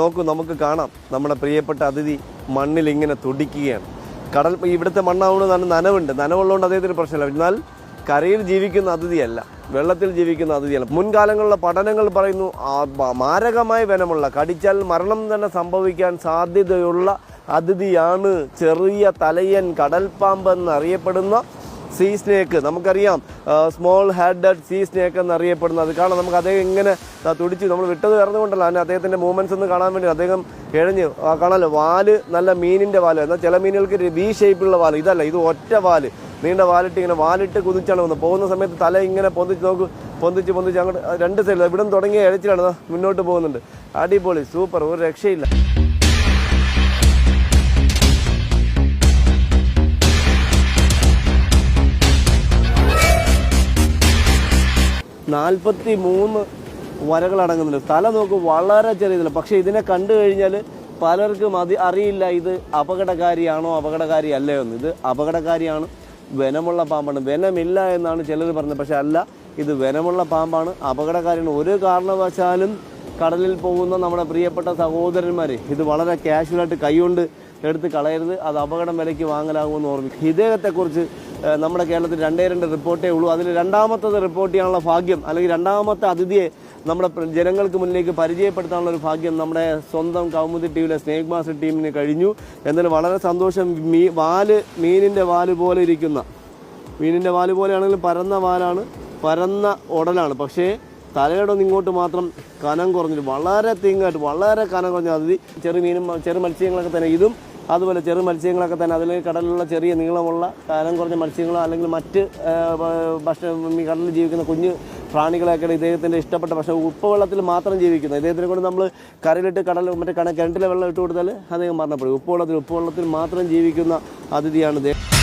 നോക്കൂ നമുക്ക് കാണാം. നമ്മുടെ പ്രിയപ്പെട്ട അതിഥി മണ്ണിൽ ഇങ്ങനെ തുടിക്കുകയാണ്. കടൽ ഇവിടുത്തെ മണ്ണാവുകൊണ്ട് നല്ല നനവുണ്ട്. നനവുള്ളതുകൊണ്ട് അദ്ദേഹത്തിന് പ്രശ്നമില്ല. എന്നാൽ കരയിൽ ജീവിക്കുന്ന അതിഥിയല്ല വെള്ളത്തിൽ ജീവിക്കുന്ന അതിഥിയല്ല. മുൻകാലങ്ങളിലെ പഠനങ്ങൾ പറയുന്നു മാരകമായ വനമുള്ള കടിച്ചാൽ മരണം തന്നെ സംഭവിക്കാൻ സാധ്യതയുള്ള അതിഥിയാണ് ചെറിയ തലയൻ കടൽപ്പാമ്പ് എന്നറിയപ്പെടുന്ന സീ സ്നേക്ക് നമുക്കറിയാം സ്മോൾ ഹാഡ് സീ സ്നേക്ക് എന്നറിയപ്പെടുന്നത്. കാരണം നമുക്ക് അദ്ദേഹം ഇങ്ങനെ തുടിച്ച് നമ്മൾ വിട്ടത് ഇറന്നുകൊണ്ടല്ല അതിന് അദ്ദേഹത്തിന്റെ മൂവ്മെന്റ്സ് ഒന്ന് കാണാൻ വേണ്ടി അദ്ദേഹം എഴഞ്ഞ് ആ കാണാമല്ലോ വാൽ നല്ല മീനിന്റെ വാൽ. എന്നാൽ ചില മീനുകൾക്ക് വി ഷേപ്പിലുള്ള വാൽ. ഇതല്ല ഇത് ഒറ്റ വാൽ. നീണ്ട വാലിട്ട് ഇങ്ങനെ വാലിട്ട് കുതിച്ചാണ് വന്നത്. പോകുന്ന സമയത്ത് തല ഇങ്ങനെ പൊന്തിച്ച് നോക്ക് പൊന്തിച്ച് പൊന്തിച്ച് അങ്ങോട്ട് രണ്ട് സൈഡിൽ ഇവിടം തുടങ്ങിയ എഴച്ചിലാണ് മുന്നോട്ട് പോകുന്നുണ്ട്. അടിപൊളി സൂപ്പർ ഒരു രക്ഷയില്ല. നാൽപ്പത്തി മൂന്ന് വരകൾ അടങ്ങുന്നുണ്ട്. തല നോക്ക് വളരെ ചെറിയതല്ല പക്ഷേ ഇതിനെ കണ്ടു കഴിഞ്ഞാൽ പലർക്കും അത് അറിയില്ല ഇത് അപകടകാരിയാണോ അപകടകാരി അല്ലേ എന്ന്. ഇത് അപകടകാരിയാണ് വനമുള്ള പാമ്പാണ്. വനമില്ല എന്നാണ് ചിലർ പറഞ്ഞത്. പക്ഷേ അല്ല ഇത് വനമുള്ള പാമ്പാണ് അപകടകാരിയാണ്. ഒരു കാരണവശാലും കടലിൽ പോകുന്ന നമ്മുടെ പ്രിയപ്പെട്ട സഹോദരന്മാർ ഇത് വളരെ കാഷ്വലായിട്ട് കൈകൊണ്ട് എടുത്ത് കളയരുത്. അത് അപകടം വിലയ്ക്ക് വാങ്ങലാകുമെന്ന് ഓർമ്മിക്കും. ഇദ്ദേഹത്തെക്കുറിച്ച് നമ്മുടെ കേരളത്തിൽ രണ്ടേ രണ്ട് റിപ്പോർട്ടേ ഉള്ളൂ. അതിൽ രണ്ടാമത്തത് റിപ്പോർട്ട് ചെയ്യാനുള്ള ഭാഗ്യം അല്ലെങ്കിൽ രണ്ടാമത്തെ അതിഥിയെ നമ്മുടെ ജനങ്ങൾക്ക് മുന്നിലേക്ക് പരിചയപ്പെടുത്താനുള്ള ഒരു ഭാഗ്യം നമ്മുടെ സ്വന്തം കൗമുദി ടിവിയിലെ സ്നേക് മാസ്റ്റർ ടീമിന് കഴിഞ്ഞു. എന്നാലും വളരെ സന്തോഷം മീ വാൽ മീനിന്റെ വാൽ പോലെ ഇരിക്കുന്ന മീനിന്റെ വാൽ പോലെയാണെങ്കിലും പരന്ന വാലാണ് പരന്ന ഉടലാണ്. പക്ഷേ തലയുടെ ഇങ്ങോട്ട് മാത്രം കനം കുറഞ്ഞിട്ട് വളരെ തിങ്ങായിട്ട് വളരെ കനം കുറഞ്ഞ അതിഥി ചെറു മീനും ചെറു മത്സ്യങ്ങളൊക്കെ തന്നെ. ഇതും അതുപോലെ ചെറു മത്സ്യങ്ങളൊക്കെ തന്നെ അതിൽ കടലിലുള്ള ചെറിയ നീളമുള്ള കാലം കുറഞ്ഞ മത്സ്യങ്ങളോ അല്ലെങ്കിൽ മറ്റ് ഭക്ഷണം കടലിൽ ജീവിക്കുന്ന കുഞ്ഞ് പ്രാണികളൊക്കെയാണ് ഇദ്ദേഹത്തിന്റെ ഇഷ്ടപ്പെട്ട പക്ഷേ ഉപ്പുവെള്ളത്തിൽ മാത്രം ജീവിക്കുന്നത്. ഇദ്ദേഹത്തിനെ കൊണ്ട് നമ്മൾ കരയിലിട്ട് കടൽ മറ്റേ കണ കിണറ്റിലെ വെള്ളം ഇട്ട് കൊടുത്താൽ അദ്ദേഹം മരണപ്പെടും. ഉപ്പുവെള്ളത്തിൽ ഉപ്പുവെള്ളത്തിൽ മാത്രം ജീവിക്കുന്ന അതിഥിയാണ് ഇദ്ദേഹം.